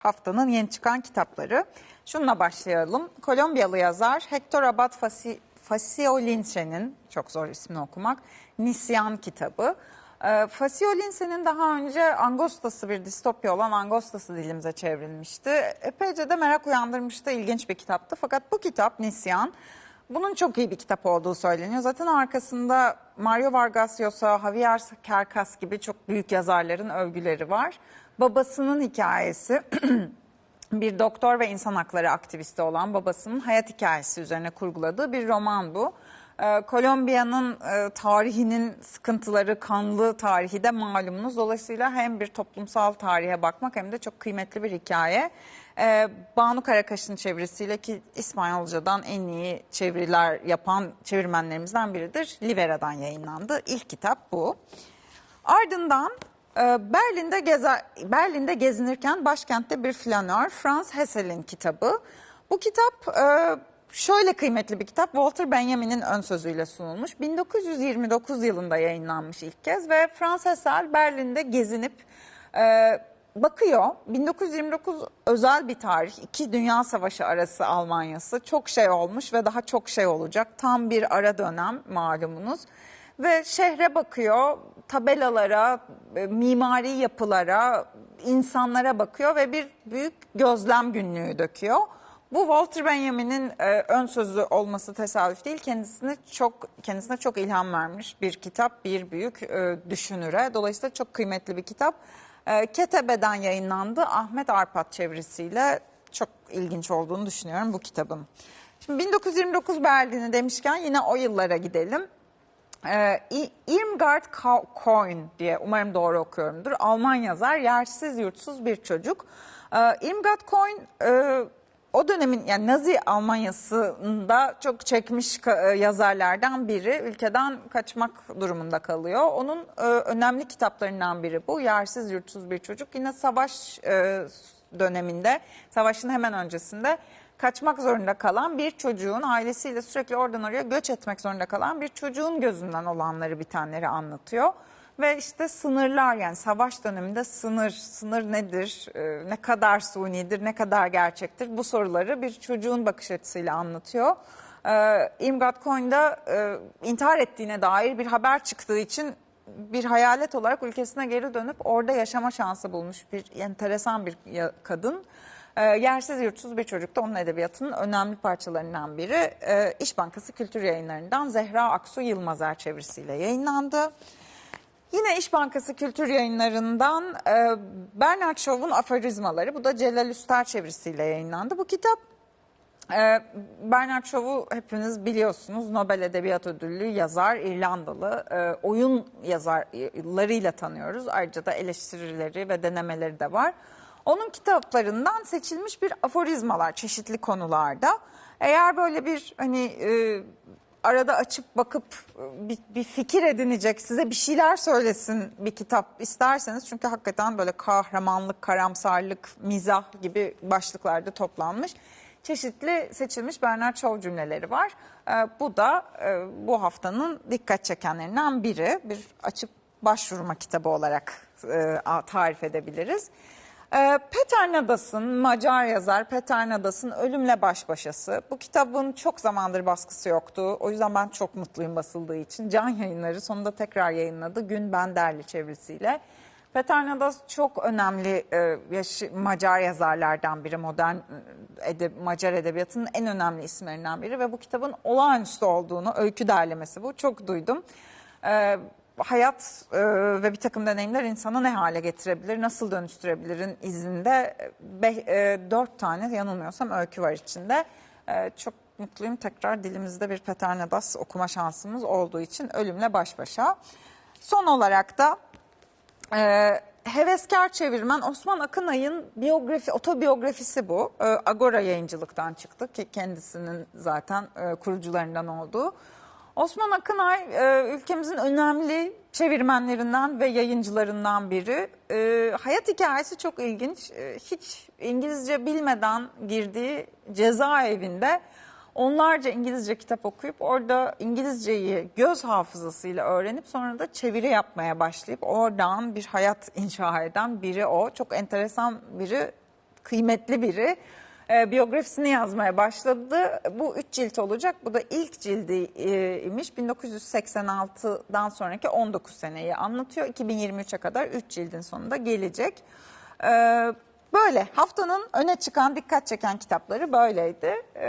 haftanın yeni çıkan kitapları. Şununla başlayalım. Kolombiyalı yazar Hector Abad Fasi- Faciolince'nin, çok zor ismini okumak, Nisyan kitabı. Ee, Faciolince'nin daha önce Angostas'ı bir distopya olan Angostas'ı dilimize çevrilmişti. Epeyce de merak uyandırmıştı, ilginç bir kitaptı. Fakat bu kitap Nisyan, bunun çok iyi bir kitap olduğu söyleniyor. Zaten arkasında Mario Vargas Llosa, Javier Cercas gibi çok büyük yazarların övgüleri var. Babasının hikayesi bir doktor ve insan hakları aktivisti olan babasının hayat hikayesi üzerine kurguladığı bir roman bu. Ee, Kolombiya'nın e, tarihinin sıkıntıları, kanlı tarihi de malumunuz. Dolayısıyla hem bir toplumsal tarihe bakmak hem de çok kıymetli bir hikaye. Ee, Banu Karakaş'ın çevirisiyle ki İspanyolcadan en iyi çeviriler yapan çevirmenlerimizden biridir. Livera'dan yayınlandı. İlk kitap bu. Ardından Berlin'de gezer, Berlin'de gezinirken başkentte bir flanör Franz Hessel'in kitabı. Bu kitap e, şöyle kıymetli bir kitap. Walter Benjamin'in ön sözüyle sunulmuş. 1929 yılında yayınlanmış ilk kez ve Franz Hessel Berlin'de gezinip e, bakıyor. 1929 özel bir tarih. İki Dünya Savaşı arası Almanya'sı. Çok şey olmuş ve daha çok şey olacak. Tam bir ara dönem malumunuz. Ve şehre bakıyor, tabelalara, e, mimari yapılara, insanlara bakıyor ve bir büyük gözlem günlüğü döküyor. Bu Walter Benjamin'in e, ön sözü olması tesadüf değil. Kendisine çok kendisine çok ilham vermiş bir kitap, bir büyük e, düşünüre. Dolayısıyla çok kıymetli bir kitap. E, Ketebe'den yayınlandı. Ahmet Arpat çevirisiyle çok ilginç olduğunu düşünüyorum bu kitabın. Şimdi 1929 Berlin'i demişken yine o yıllara gidelim. İ- Irmgard Coin diye umarım doğru okuyorumdur. Alman yazar, yersiz yurtsuz bir çocuk. Ee, Irmgard Coin e, o dönemin yani Nazi Almanya'sında çok çekmiş e, yazarlardan biri. Ülkeden kaçmak durumunda kalıyor. Onun e, önemli kitaplarından biri bu. Yersiz yurtsuz bir çocuk. Yine savaş e, döneminde, savaşın hemen öncesinde kaçmak zorunda kalan bir çocuğun ailesiyle sürekli oradan oraya göç etmek zorunda kalan bir çocuğun gözünden olanları bitenleri anlatıyor. Ve işte sınırlar yani savaş döneminde sınır, sınır nedir, e, ne kadar sunidir, ne kadar gerçektir bu soruları bir çocuğun bakış açısıyla anlatıyor. E, Imgat Coin'da e, intihar ettiğine dair bir haber çıktığı için bir hayalet olarak ülkesine geri dönüp orada yaşama şansı bulmuş bir enteresan bir kadın. E, yersiz yurtsuz bir çocuk da onun edebiyatının önemli parçalarından biri. E, İş Bankası Kültür Yayınları'ndan Zehra Aksu Yılmazer çevirisiyle yayınlandı. Yine İş Bankası Kültür Yayınları'ndan e, Bernard Shaw'un Aforizmaları. Bu da Celal Üster çevirisiyle yayınlandı. Bu kitap e, Bernard Shaw'u hepiniz biliyorsunuz. Nobel Edebiyat Ödüllü yazar, İrlandalı. E, oyun yazarlarıyla tanıyoruz. Ayrıca da eleştirileri ve denemeleri de var. Onun kitaplarından seçilmiş bir aforizmalar çeşitli konularda. Eğer böyle bir hani e, arada açıp bakıp e, bir, bir fikir edinecek, size bir şeyler söylesin bir kitap isterseniz. Çünkü hakikaten böyle kahramanlık, karamsarlık, mizah gibi başlıklarda toplanmış. Çeşitli seçilmiş Bernard Shaw cümleleri var. E, bu da e, bu haftanın dikkat çekenlerinden biri. Bir açıp başvurma kitabı olarak e, tarif edebiliriz. Ee, Peter Nadas'ın, Macar yazar Peter Nadas'ın Ölümle Baş Başası. Bu kitabın çok zamandır baskısı yoktu. O yüzden ben çok mutluyum basıldığı için. Can yayınları sonunda tekrar yayınladı. Gün Benderli çevirisiyle. Peter Nadas çok önemli e, Macar yazarlardan biri. Modern e, edeb- Macar edebiyatının en önemli isimlerinden biri. Ve bu kitabın olağanüstü olduğunu, öykü derlemesi bu. Çok duydum. Ee, hayat e, ve bir takım deneyimler insanı ne hale getirebilir, nasıl dönüştürebilirin izinde be, e, dört tane yanılmıyorsam öykü var içinde. E, çok mutluyum tekrar dilimizde bir Peter Nadas okuma şansımız olduğu için ölümle baş başa. Son olarak da e, heveskar çevirmen Osman Akınay'ın biyografi, otobiyografisi bu. E, Agora yayıncılıktan çıktı ki kendisinin zaten e, kurucularından olduğu. Osman Akınay e, ülkemizin önemli çevirmenlerinden ve yayıncılarından biri. E, hayat hikayesi çok ilginç. E, hiç İngilizce bilmeden girdiği cezaevinde onlarca İngilizce kitap okuyup orada İngilizceyi göz hafızasıyla öğrenip sonra da çeviri yapmaya başlayıp oradan bir hayat inşa eden biri o. Çok enteresan biri kıymetli biri. E, biyografisini yazmaya başladı. Bu üç cilt olacak. Bu da ilk cildiymiş. 1986'dan sonraki 19 seneyi anlatıyor. 2023'e kadar 3 cildin sonunda gelecek. E, böyle haftanın öne çıkan dikkat çeken kitapları böyleydi. E,